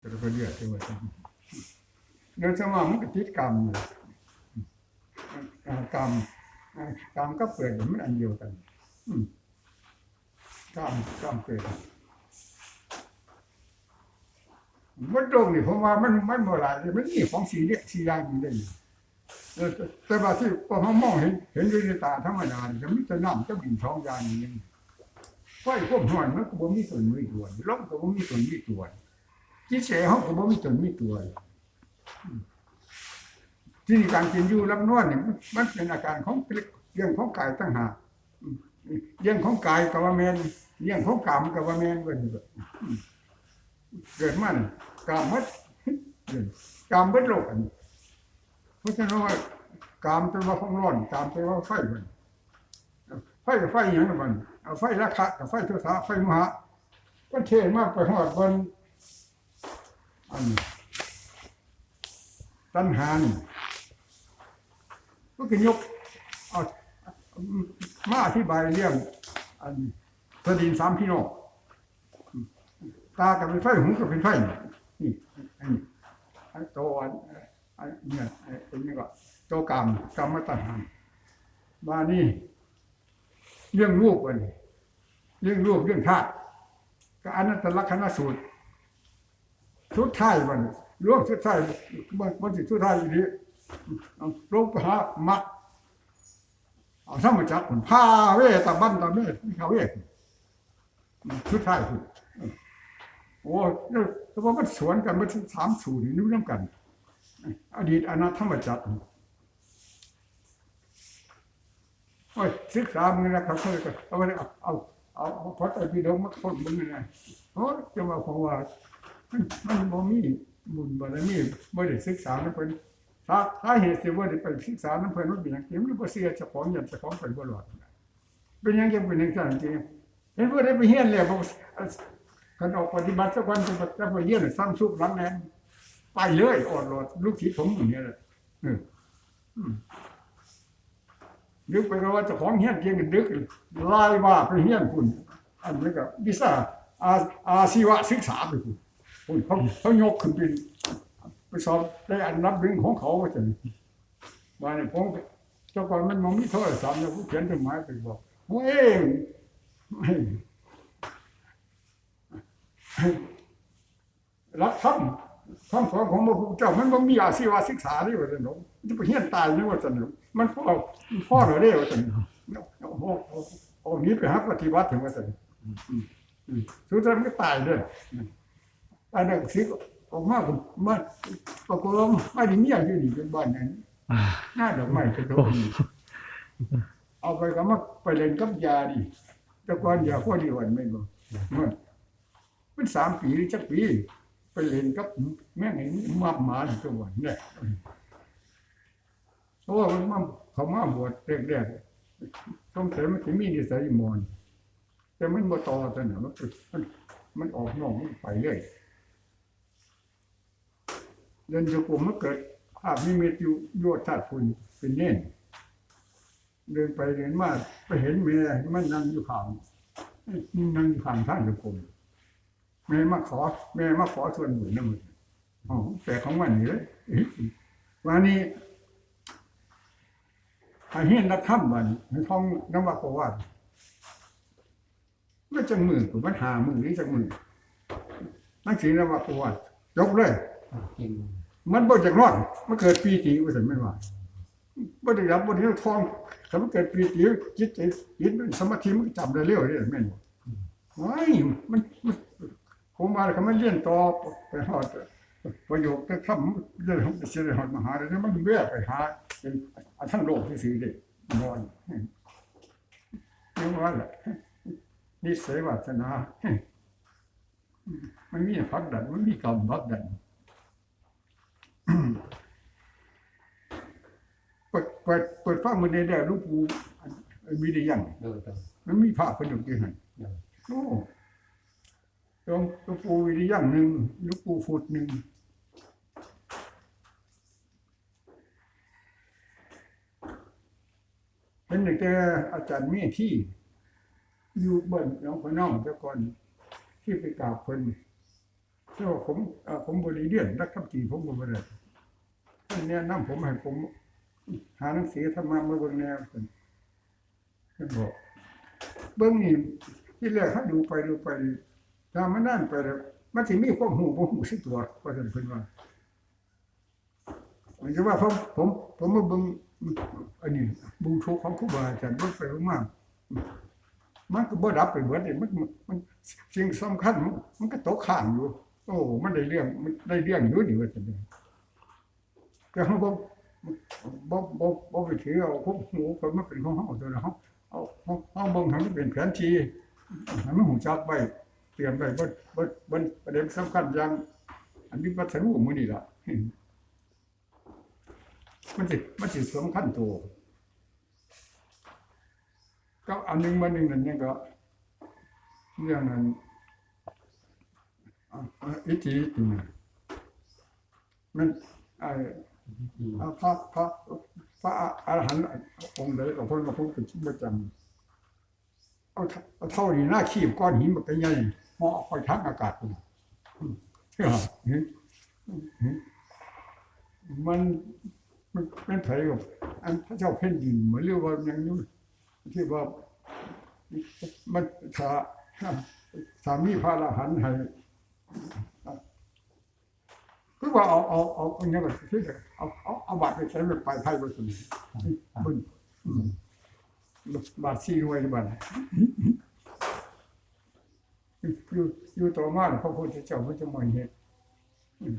ก็ไปเลือดด้วยเรื่องสมองมันก็ติดกรรมกรรมกรรมก็เปิดมันอันเดียวกันกรรมกรรมเกิดมันตรงนี่ผมว่ามันมันโบราณมันนี่ของสีเรียสีอย่างมันได้แต่แต่ว่าที่พอเขามองเห็น เห็นด้วยตาธรรมดาจะมีแต่น้ำจะบินท้องยางอย่างนี้ไฟพวกหน่อยมันก็บ่มีส่วนมีตัวลมก็บ่มีส่วนมีตัว จิตเสียเขาก็บ่มีส่วนมีตัวที่นี่การกินอยู่รับนวดเนี่ยมันเป็นอาการของเรื่องของกายตั้งหากเรื่องของกายกับว่าแมนเรื่องของกรรมกับว่าแมนก็อยู่แบบอืมเกิดมันกรรมมัดกรรมมัดโลกอันเพราะฉะนั้นว่ากรรมเป็นว่าของร้อนกรรมเป็นว่าไฟมันไฟกับไฟอย่างนั้นมันเอาไฟราคะกับไฟโทสะไฟมหะก็เทมากไปหอดบน อันตัณหานี่ก็คือยกเอามาอธิบายเรื่อง อันสดินสามพี่น้องตากับเป็นไฟหูกับเป็นไฟนี่อันนี้โตอันนเนี่ยอันนี้ก็โตกรรมกรรมตัณหามานี่ เรื่องรูปอันนี้เรื่องรูปเรื่องธาตุก็อนัตตลักษณสูตร สุดท้ายมันร่วมสุดท้ายมันมันสิสุดท้ายอยู่นี้ลงไปหามัดเอาสมจักรผลพาเวตาบันตาเมฆนี่เขาเวทสุดท้ายคือโอ้เนี่ยแต่ว่ามันสวนกันมันสามสูตรนี่นึกน้ำกัน อดีตอนาธรรมจักรโอ้ยศึกษามึงนะครับเขาเลยก็เอาไปเอาเอาเอาเอาพระไตรปิฎกมาคนมึงนะโอ้ยจะมาของว่า มันมันบ่มีบุญบารมีบ่ได้ศึกษานะเพิ่นสาสาเหตุสิบ่ได้ไปศึกษานะเพิ่นว่าเป็นหยังเกมหรือบ่เสียเจ้าของยันเจ้าของไปบ่รอดเป็นหยังจะเป็นจังซั่นจริงเห็นบ่ได้ไปเฮียนแล้วบ่คันออกปฏิบัติสักวันจะจะไปเฮียนซ้ำซุกหลังแน่ไปเลยอดรอดลูกศิษย์ผมอย่างเงี้ยแหละเอออืมนึกไปว่าเจะของเฮียนเกียงกันดึกลายว่าไปเฮียนคุณอันนี้ก็วิชาอาอาชีวศึกษาไปคุณ เขาเขายกขึ้นเป็นไปสอบได้อันนับหนึ่งของเขาว่าจะว่าเนี่ยผมเจ้าก่อนมันมองมีโทรศัพท์เนี่ยผู้เขียนจดหมายไปบอกเฮ้ยเฮ้ยรับทำคำสอนของพระพุทธเจ้ามันบ่มีอาชีวศึกษาเลยว่าจะหนูจะไปเฮี้ยนตายนี่ว่าจะหนูมันพ่อพ่อเหรอเด้ว่าจะหนูโอ้โหโอ้นี้ไปหาปฏิบัติถึงว่าจะสุดท้ายมันก็ตายเลย ตายหนังสิออกมาผมมันปรากฏว่าไม่ได้เมียอยู่นี่เป็นบ้านนั้นหน้าดอกไม้กระโดดนี่เอาไปก็มาไปเล่นกับยาดิแต่ก่อนยาพอดีวันไม่บอกมันมันสามปีหรือจักปี ไปเล่นกับแม่งไอ้มาหมาที่ตัววันเนี่ยเพราะว่ามันมาเขามาบวชแรกๆต้องเสยมันจะมีนิสัยมอนแต่มันมาต่อแต่เนี่ยมันมันมันออกนอกมันไปเรื่อย เดินโยกรมมันเกิดภาพนิมิตอยู่โยธาตุคุณเป็นเน่นเดินไปเดินมาไปเห็นแม่มันนั่งอยู่ข้างนั่งอยู่ข้างท่านโยกมแม่มาขอ แม่มาขอส่วนบุญนะมึงอ๋อแต่ของมันนี่เลยวันนี้อาเฮียนนักถ้ำวันในท้องน้ำวัดประวัติไม่จังมือผมมันหามือนี่จังมือนั่งสีน้ำวัดประวัติยกเลย มันบ่จากรอดมันเกิดปีติว่าสันไม่ว่าบ่ได้รับบ่ได้ทองถ้ามันเกิดปีติจิตใจจิตมันสมาธิมันก็จำได้เร็วเลยแม่นบ่ว้ายมันมันผมว่าเขาไม่เรียนต่อไปฮอดประโยคจะทำเรื่องของเสียหอดมหาเลยมันเบื่อไปหาเป็นอันทั้งโลกที่ซื้อได้นอนนี่ว่าแหละนิสัยวาสนามันมีพักดันมันมีกรรมพักดัน เปิดเปิดเปิดฟังมันได้แล้วหลูกปูอันมีได้ยังโดยตรงมันมีพระคนอยู่ที่หันเดี๋ยวโอ้ตรงหลูกปูวิริยังหนึ่งหลูกปูฟุดหนึ่งเป็นตั้งแต่อาจารย์เมที่อยู่เบิ้นน้องพน้องเจ้าก่อนที่ไปกราบเพิ่นแต่ว่าผมเอ่อผมบริเรียนรักคำจีผมบ่ได้ท่าน แนะนำผมให้ผม หาหนังสือธรรมะมาเบิ่งแนวเพิ่นเพิ่นบอก เบิ่งนี่ที่แรกถ้าดูไปดูไปถ้ามันนั่นไปแล้วมันสิมีความหูบ่หูสิตัวว่าซั่นเพิ่นว่ามันจะว่าผมผมผมมาเบิ่งอันนี้บูทุกข์ของครูบาอาจารย์เบิ่งไปเบิ่งมามันก็บ่ดับไปเบิดนี่มันมันมันสิ่งสำคัญมันก็ตกข้างอยู่ โอ้ มันได้เรื่องมันได้เรื่องอยู่นี่ว่าซั่นเด้อ แต่เฮาบ่บ่บ่บ่ไปถือเอาพวกหูคนมาเป็นของเฮาตัวละเฮาเอาเฮาเฮาเบิ่งให้เป็นแผนที่ให้หูจักไว้เตรียมไว้บ่บ่บ่ประเด็นสำคัญอย่าง อันนี้วัฒนธรรมมือนี้ล่ะมันสิมันสิสำคัญตัวก็อันหนึงมาหนึ่งนั่นเนี่ยก็เรื่องนั้นอิทธิอืมมันไอ พระพระพระอรหันต์องค์ใดกับคนกับคนเป็นชิ้นประจำเอาเท่านี้หน้าขีบก้อนหินมันก็ใหญ่มองออกไปทางอากาศมันมันเป็นไผกับอันพระเจ้าแผ่นดินเหมือนเรียกว่าอย่างนู้นที่ว่ามันถาสามีพระอรหันต์ให้ คือว่าเอาเอาเอาเอาเนี่ยแบบที่เอาเอาเอาบาทไปใช้แบบปลายไพ่บนสุดบึ้งอืมบาทสี่หน่วยบาทอยู่อยู่ต่อมาพระพุทธเจ้าพระเจ้าหมอยเนี่ยอืม